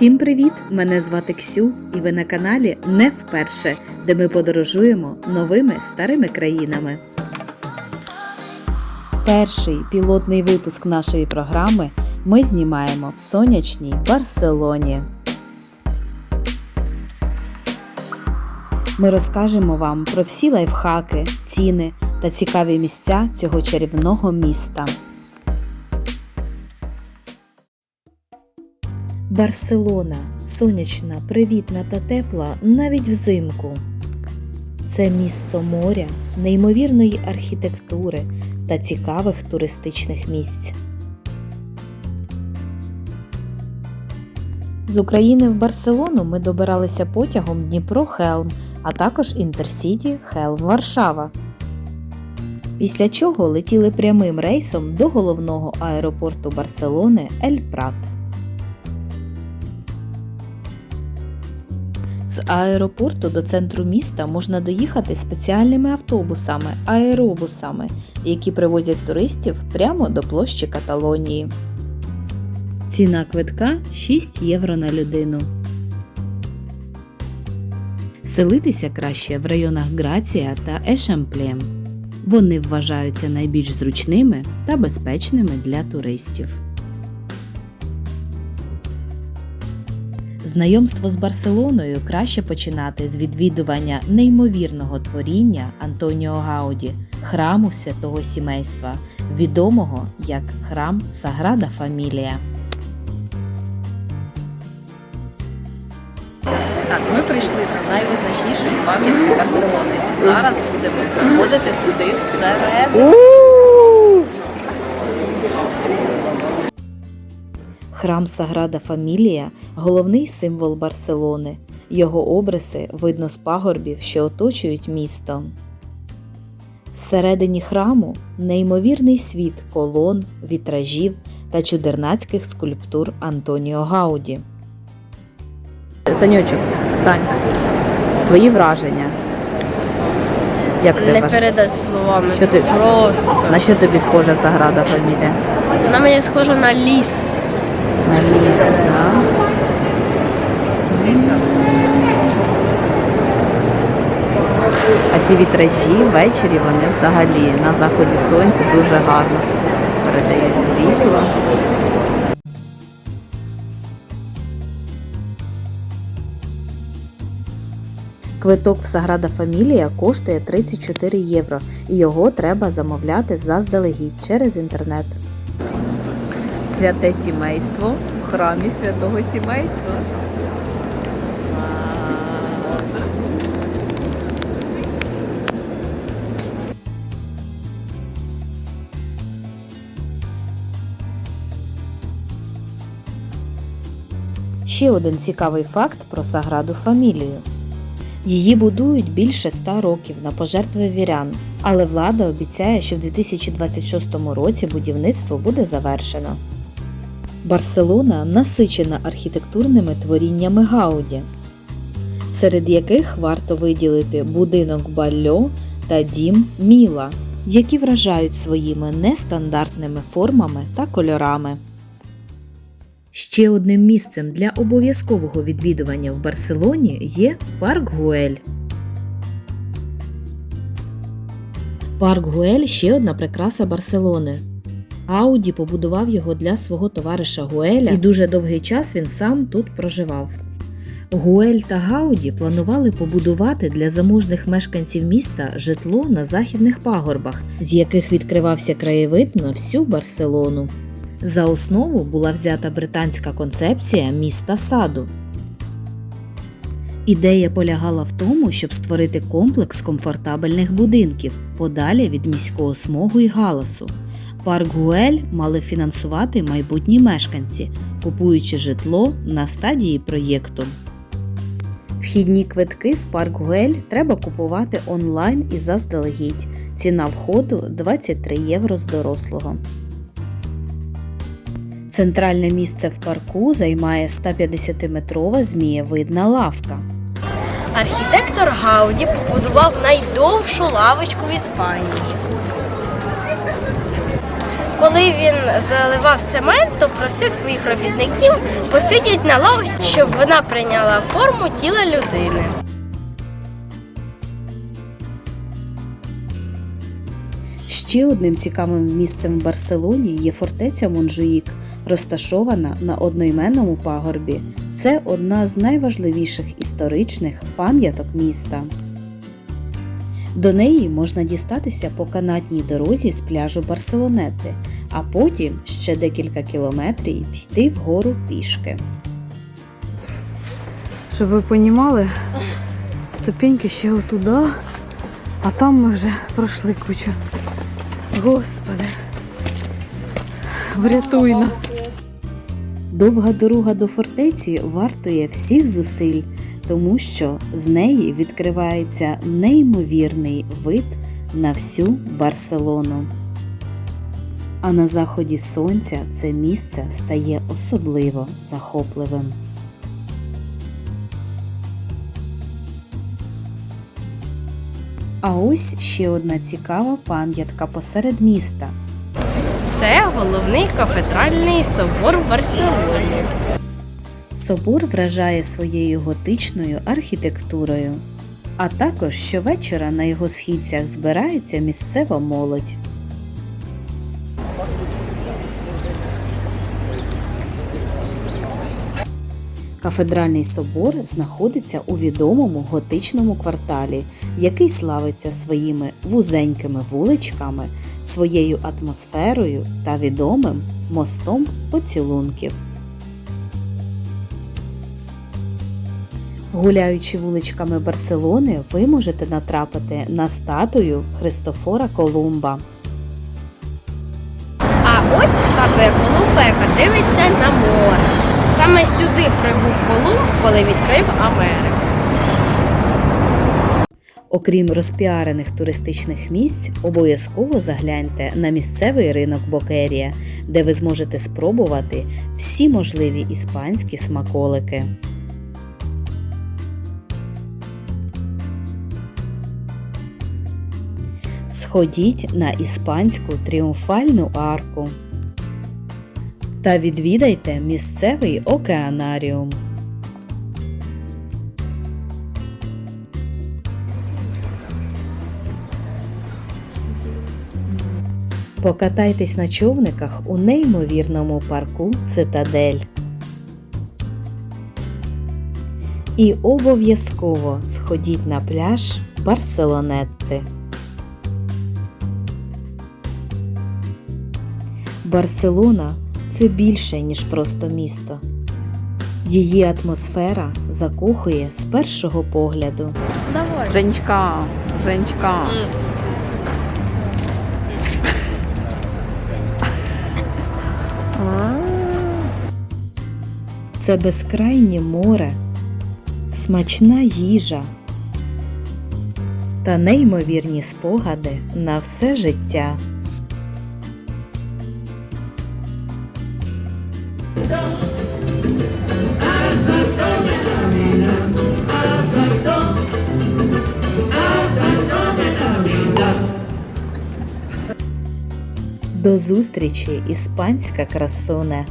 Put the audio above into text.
Всім привіт! Мене звати Ксю, і ви на каналі не вперше, де ми подорожуємо новими старими країнами. Перший пілотний випуск нашої програми ми знімаємо в сонячній Барселоні. Ми розкажемо вам про всі лайфхаки, ціни та цікаві місця цього чарівного міста. Барселона сонячна, привітна та тепла навіть взимку. Це місто моря, неймовірної архітектури та цікавих туристичних місць. З України в Барселону ми добиралися потягом Дніпро Хелм, а також Інтерсіті Хелм Варшава. Після чого летіли прямим рейсом до головного аеропорту Барселони Ель Прат. З аеропорту до центру міста можна доїхати спеціальними автобусами, аеробусами, які привозять туристів прямо до площі Каталонії. Ціна квитка 6 євро на людину. Селитися краще в районах Грація та Ешамплем. Вони вважаються найбільш зручними та безпечними для туристів. Знайомство з Барселоною краще починати з відвідування неймовірного творіння Антоніо Гауді, храму святого сімейства, відомого як храм Саграда Фамілія. Так, ми прийшли на найвизначніший пам'ятник Барселони. Зараз будемо заходити туди всередину. Храм Саграда Фамілія головний символ Барселони. Його обриси видно з пагорбів, що оточують місто. Зсередині храму неймовірний світ колон, вітражів та чудернацьких скульптур Антоніо Гауді. Санючок, Сань, твої враження. Як ти Не вважаєш? передати словами. Що це ти- просто. На що тобі схожа Саграда Фамілія? Вона мені схожа на ліс. А ці вітражі ввечері вони взагалі на заході сонця дуже гарно передають світло. Квиток в Саграда Фамілія коштує 34 євро, і його треба замовляти заздалегідь через інтернет. Святе сімейство в храмі святого сімейства. Ще один цікавий факт про Саграду Фамілію. Її будують більше ста років на пожертви вірян, але влада обіцяє, що в 2026 році будівництво буде завершено. Барселона насичена архітектурними творіннями Гауді, серед яких варто виділити будинок Бальо та дім Міла, які вражають своїми нестандартними формами та кольорами. Ще одним місцем для обов'язкового відвідування в Барселоні є парк Гуель. Парк Гуель ще одна прикраса Барселони. Ауді побудував його для свого товариша Гуеля, і дуже довгий час він сам тут проживав. Гуель та Гауді планували побудувати для заможних мешканців міста житло на західних пагорбах, з яких відкривався краєвид на всю Барселону. За основу була взята британська концепція міста саду. Ідея полягала в тому, щоб створити комплекс комфортабельних будинків подалі від міського смогу і галасу. Парк Гуель мали фінансувати майбутні мешканці, купуючи житло на стадії проєкту. Вхідні квитки в парк Гуель треба купувати онлайн і заздалегідь. Ціна входу 23 євро з дорослого. Центральне місце в парку займає 150-метрова змієвидна лавка. Архітектор Гауді побудував найдовшу лавочку в Іспанії. Коли він заливав цемент, то просив своїх робітників посидіти на лавочці, щоб вона прийняла форму тіла людини. Ще одним цікавим місцем в Барселоні є фортеця Монжуїк, розташована на одноіменному пагорбі. Це одна з найважливіших історичних пам'яток міста. До неї можна дістатися по канатній дорозі з пляжу Барселонети, а потім ще декілька кілометрів йти вгору пішки. Щоб ви понімали, ступеньки ще отуда, а там ми вже пройшли кучу. Господи, врятуй нас. Довга дорога до фортеці вартує всіх зусиль, тому що з неї відкривається неймовірний вид на всю Барселону. А на заході сонця це місце стає особливо захопливим. А ось ще одна цікава пам'ятка посеред міста. Це головний кафедральний собор в Барселоні. Собор вражає своєю готичною архітектурою. А також щовечора на його східцях збирається місцева молодь. Кафедральний собор знаходиться у відомому готичному кварталі, який славиться своїми вузенькими вуличками, своєю атмосферою та відомим мостом поцілунків. Гуляючи вуличками Барселони, ви можете натрапити на статую Христофора Колумба. А ось статуя Колумба, яка дивиться на море. Саме сюди прибув Колумб, коли відкрив Америку. Окрім розпіарених туристичних місць, обов'язково загляньте на місцевий ринок Бокерія, де ви зможете спробувати всі можливі іспанські смаколики. Сходіть на іспанську тріумфальну арку та відвідайте місцевий океанаріум. Покатайтесь на човниках у неймовірному парку Цитадель. І обов'язково сходіть на пляж Барселонетти. Барселона це більше, ніж просто місто. Її атмосфера закохує з першого погляду. Давай. Женечка, Женечка. Це безкрайнє море, смачна їжа та неймовірні спогади на все життя. До зустрічі, іспанська красуне!